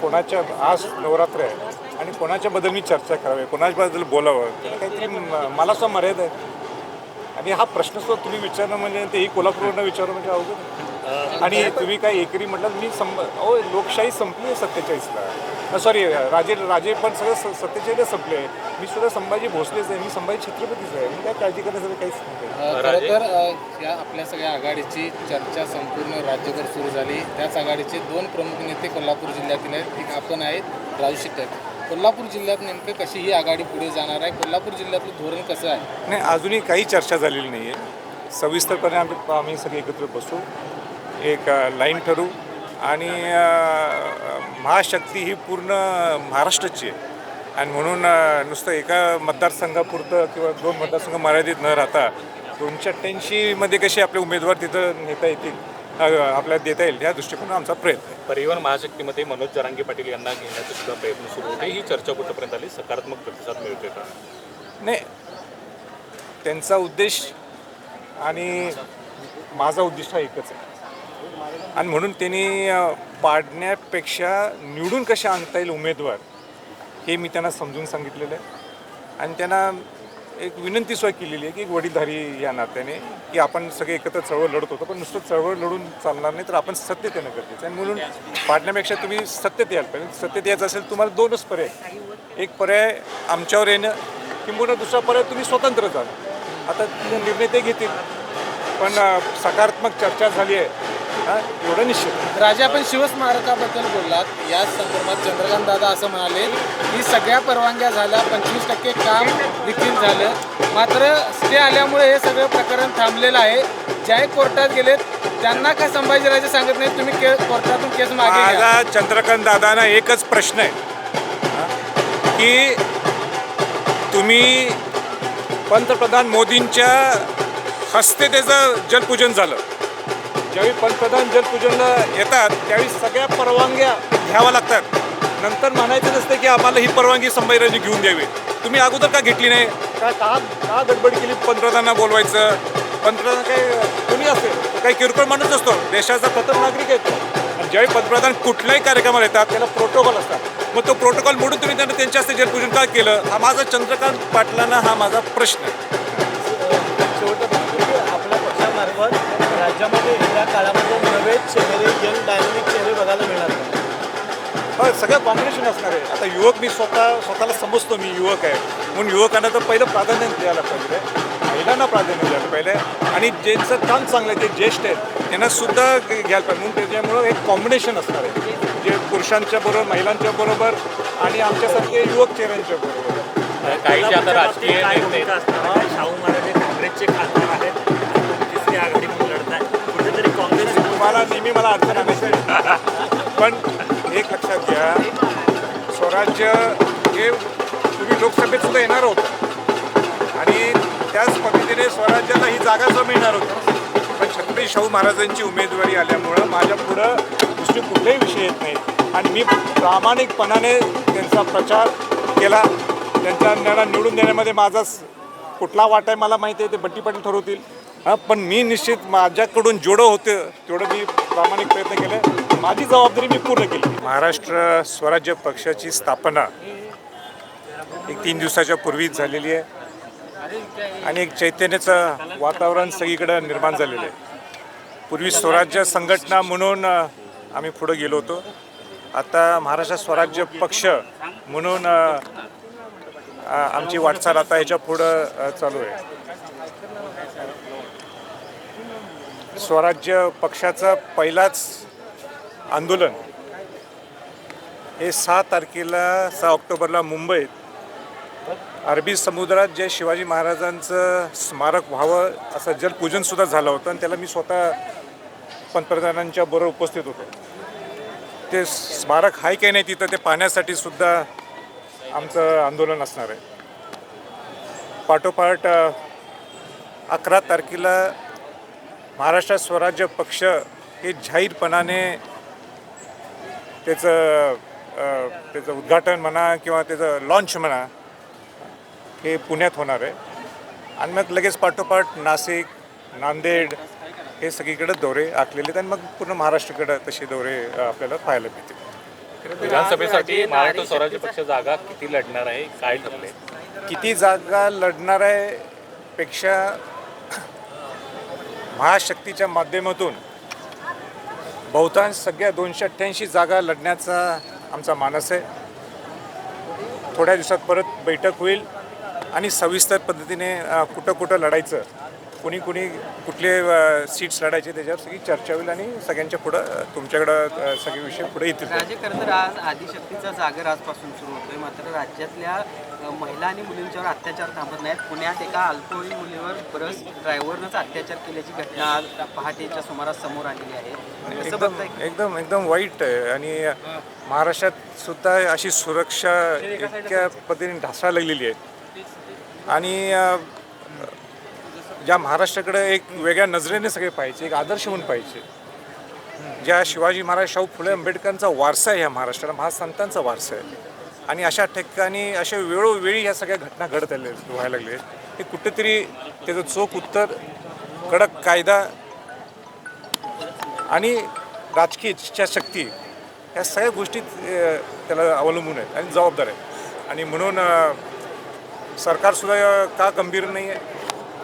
कोणाच्या आज नवरात्र आहे आणि कोणाच्याबद्दल मी चर्चा करावी कोणाच्याबद्दल बोलावं काहीतरी मला असं मर्यादा आहे. आणि हा प्रश्न सुद्धा तुम्ही विचारणं म्हणजे ते ही कोल्हापूरवरनं विचारणं म्हणजे अवघड आणि तुम्ही काय एकरी म्हटलं मी संप अहो लोकशाही संपली आहे सत्तेचाळीसला. सॉरी राजे राजे पण सगळं स सत्तेचाळीसला संपले मी सुद्धा संभाजी भोसलेच आहे मी संभाजी छत्रपतीच आहे. मी काय काळजी करण्यासाठी काहीच नाही. तर या आपल्या सगळ्या आघाडीची चर्चा संपूर्ण राज्यभर सुरू झाली. त्याच आघाडीचे दोन प्रमुख नेते कोल्हापूर जिल्ह्यातील आहेत. एक आपण आहेत राजू आहेत कोल्हापूर जिल्ह्यात नेमकं कशी ही आघाडी पुढे जाणार आहे? कोल्हापूर जिल्ह्यातलं धोरण कसं आहे? नाही अजूनही काही चर्चा झालेली नाही आहे सविस्तरपणे आम्ही आम्ही सगळे एकत्र बसू. एक लाईन ठरवू आणि महाशक्ती ही पूर्ण महाराष्ट्राची आहे. आणि म्हणून नुसतं एका मतदारसंघापुरतं किंवा दोन मतदारसंघ मर्यादित न राहता दोनशे अठ्ठ्याऐंशीमध्ये कसे आपले उमेदवार तिथं नेता येतील आपल्याला देता येईल या दृष्टिकोनातून आमचा प्रयत्न आहे. परिवहन महाशक्तीमध्ये मनोज जरांगे पाटील यांना घेण्याचे सुद्धा प्रयत्न सुरू होते. ही चर्चा कुठपर्यंत आली? सकारात्मक प्रतिसाद मिळतोय का? नाही. त्यांचा उद्देश आणि माझा उद्दिष्ट हा एकच आहे. आणि म्हणून त्यांनी पाडण्यापेक्षा निवडून कसे आणता येईल उमेदवार हे मी त्यांना समजून सांगितलेलं आहे. आणि त्यांना एक विनंती सुद्धा केलेली आहे की एक वडीलधारी या नात्याने की आपण सगळे एकत्र चळवळ लढत होतो पण नुसतं चळवळ लढून चालणार नाही तर आपण सत्य येणं गरजेचं आणि म्हणून पाडण्यापेक्षा तुम्ही सत्य यायला पाहिजे. सत्य यायचं असेल तुम्हाला दोनच पर्याय एक पर्याय आमच्यावर येणं किंबहुना दुसरा पर्याय तुम्ही स्वतंत्र जाणं. आता निर्णय ते घेतील पण सकारात्मक चर्चा झाली आहे. हा, एवढं निश्चित. राजा आपण शिवस्मारकाबद्दल बोललात. या संदर्भात चंद्रकांत दादा असं म्हणाले की सगळ्या परवानग्या झाल्या पंचवीस टक्के काम देखील झालं. मात्र स्टे आल्यामुळे हे सगळं प्रकरण थांबलेलं आहे. ज्या कोर्टात गेलेत त्यांना काय संभाजीराजे सांगत नाही तुम्ही के कोर्टातून केस मागे घ्या. माझा चंद्रकांत दादांना एकच प्रश्न आहे. की तुम्ही पंतप्रधान मोदींच्या हस्ते त्याचं जलपूजन झालं. ज्यावेळी पंतप्रधान जलपूजनला येतात त्यावेळी सगळ्या परवानग्या घ्याव्या लागतात. नंतर म्हणायचं नसतं की आम्हाला ही परवानगी संभाजीराजे घेऊन द्यावी. तुम्ही अगोदर का घेतली नाही? का का का गडबड केली पंतप्रधानांना बोलवायचं? पंतप्रधान काही कोणी असेल काही किरकोळ माणूस असतो. देशाचा प्रथम नागरिक आहे तो. आणि ज्यावेळी पंतप्रधान कुठल्याही कार्यक्रमाला येतात त्याला प्रोटोकॉल असतात. मग तो प्रोटोकॉल मोडून तुम्ही त्यांना त्यांच्या हस्ते जलपूजन का केलं? हा माझा चंद्रकांत पाटलांना हा माझा प्रश्न आहे. राज्यामध्ये येत्या काळामध्ये नवे चेहरे यंग डायनामिक चेहरे बघायला मिळणार. नाही. हो सगळं कॉम्बिनेशन असणार आहे. आता युवक मी स्वतः स्वतःला समजतो मी युवक आहे. म्हणून युवकांना तर पहिलं प्राधान्य द्यायला पाहिजे. महिलांना प्राधान्य द्यायला पाहिजे. आणि ज्यांचं काम चांगलं आहे जे ज्येष्ठ आहेत त्यांना सुद्धा घ्यायला पाहिजे. म्हणून त्याच्यामुळं एक कॉम्बिनेशन असणार आहे. जे पुरुषांच्या बरोबर महिलांच्या बरोबर आणि आमच्यासारखे युवक चेहऱ्यांच्या बरोबर. काही जे आता राजकीय? शाहू महाराज हे काँग्रेसचे खासदार आहेत. तिसरी आघाडी तुम्हाला नेहमी मला अडचण आणायची पण एक लक्षात घ्या स्वराज्य हे तुम्ही लोकसभेत सुद्धा येणार होत आणि त्याच पद्धतीने स्वराज्याला ही जागा सुद्धा मिळणार होती. पण छत्रपती शाहू महाराजांची उमेदवारी आल्यामुळं माझ्या पुढं दुसरी कुठलेही विषय येत नाही. आणि मी प्रामाणिकपणाने त्यांचा प्रचार केला. त्यांच्या त्यांना निवडून देण्यामध्ये माझाच कुठला वाटा आहे मला माहिती आहे ते बट्टी पाटील ठरवतील. हां पण मी निश्चित माझ्याकडून जेवढं होतं तेवढं मी प्रामाणिक प्रयत्न केले. माझी जबाबदारी मी पूर्ण केली. महाराष्ट्र स्वराज्य पक्षाची स्थापना एक तीन दिवसाच्या पूर्वीच झालेली आहे. आणि एक चैतन्याचं वातावरण सगळीकडं निर्माण झालेलं आहे. पूर्वी स्वराज्य संघटना म्हणून आम्ही पुढं गेलो होतो. आता महाराष्ट्र स्वराज्य पक्ष म्हणून आमची वाटचाल आता ह्याच्या पुढं चालू आहे. स्वराज्य पक्षाचं पहिलाच आंदोलन. हे सहा तारखेला सहा ऑक्टोबरला मुंबईत अरबी समुद्रात जे शिवाजी महाराजांचं स्मारक व्हावं असं जलपूजनसुद्धा झालं होतं आणि त्याला मी स्वतः पंतप्रधानांच्या बरोबर उपस्थित होतो. ते स्मारक आहे काही नाही तिथं ते पाहण्यासाठी सुद्धा आमचं आंदोलन असणार आहे. पाठोपाठ अकरा तारखेला महाराष्ट्र स्वराज्य पक्ष हे जाहीरपणाने त्याचं त्याचं उद्घाटन म्हणा किंवा त्याचं लॉन्च म्हणा हे पुण्यात होणार आहे. आणि मग लगेच पाठोपाठ नाशिक नांदेड हे सगळीकडे दौरे आखलेले आहेत आणि मग पूर्ण महाराष्ट्राकडं तसे दौरे आपल्याला पाहायला मिळतील. विधानसभेसाठी महाराष्ट्र स्वराज्य पक्ष जागा किती लढणार आहे? काय ठरले किती जागा लढणार आहे पेक्षा महाशक्तीच्या माध्यमातून बहुतांश सगळ्या दोनशे अठ्ठ्याऐंशी जागा लढण्याचा आमचा मानस आहे. थोड्या दिवसात परत बैठक होईल आणि सविस्तर पद्धतीने कुठं कुठं लढायचं कुणी कुणी कुठले सीट्स लढायचे त्याच्यावर सगळी चर्चा होईल आणि सगळ्यांच्या पुढं तुमच्याकडं सगळे विषय पुढे येतील. राजे खरं तर आज आदिशक्तीचा जागर आजपासून सुरू होतोय. मात्र राज्यातल्या महिला आणि मुलींच्यावर अत्याचार थांबत नाहीत. पुण्यात एका अल्पवयीन मुलीवर बरंच ड्रायव्हरनंच अत्याचार केल्याची घटना आज पहाटेच्या सुमारास समोर आलेली आहे. एकदम एकदम एकदम वाईट आहे. आणि महाराष्ट्रात सुद्धा अशी सुरक्षा इतक्या पद्धतीने ढासळायला लागलेली आहे. आणि ज्या महाराष्ट्राकडे एक वेगळ्या नजरेने सगळे पाहिजे एक आदर्श म्हणून पाहिजे ज्या शिवाजी महाराज शाहू फुले आंबेडकरांचा वारसा आहे ह्या महाराष्ट्राला महासंतांचा वारसा आहे. आणि अशा ठिकाणी अशा वेळोवेळी ह्या सगळ्या घटना घडत आल्या व्हायला लागले हे कुठेतरी त्याचं चोख उत्तर कडक कायदा आणि राजकीय इच्छाशक्ती ह्या सगळ्या गोष्टी त्याला अवलंबून आहेत आणि जबाबदार आहेत. आणि म्हणून सरकारसुद्धा का गंभीर नाही आहे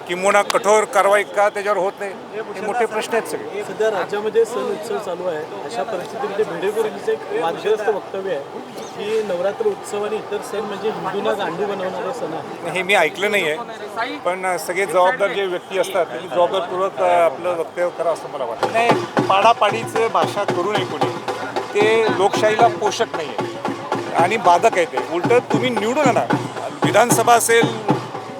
किंबहुना कठोर कारवाई का त्याच्यावर होत नाही? हे मोठे प्रश्न आहेत सगळे. सध्या राज्यामध्ये सण उत्सव चालू आहे. अशा परिस्थितीमध्ये भिडेकरांचं एक वादग्रस्त वक्तव्य आहे की नवरात्र उत्सव आणि इतर सण म्हणजे हिंदूंना गांडू बनवणारे सण आहे हे मी ऐकलं नाही आहे पण सगळे जबाबदार जे व्यक्ती असतात त्यांनी जबाबदारपूर्वक आपलं वक्तव्य करा असं मला वाटतं. नाही पाडापाडीचं भाषा करू नये कोणी. ते लोकशाहीला पोषक नाही आहे आणि बाधक आहे ते. उलट तुम्ही निवडून आणा. विधानसभा असेल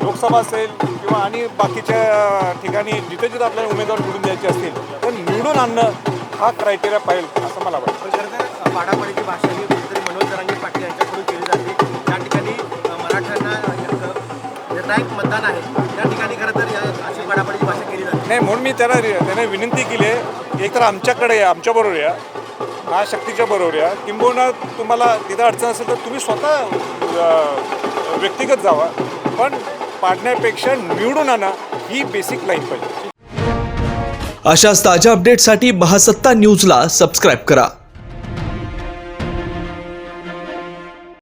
लोकसभा असेल किंवा आणि बाकीच्या ठिकाणी जिथे जिथे आपल्याला उमेदवार निवडून द्यायचे असतील तर निवडून आणणं हा क्रायटेरिया पाहिजे असं मला वाटतं. खरं पाडापाडीची भाषा ही कुठेतरी मनोज जरांगे पाटील यांच्याकडून केली जाते. त्या ठिकाणी मराठ्यांना निर्णायक मतदान आहे. त्या ठिकाणी खरं तर या अशी पाडापाडीची भाषा केली जाते. नाही म्हणून मी त्याला त्याने विनंती केली आहे एक तर आमच्याकडे या आमच्याबरोबर या हा शक्तीच्या बरोबर या. किंबहुना तुम्हाला तिथं अडचण असेल तर तुम्ही स्वतः व्यक्तिगत जावा. पण पाडण्यापेक्षा निवडून आणा ही बेसिक लाईन पाहिजे. अशाच ताज्या अपडेटसाठी महासत्ता न्यूजला सबस्क्राईब करा.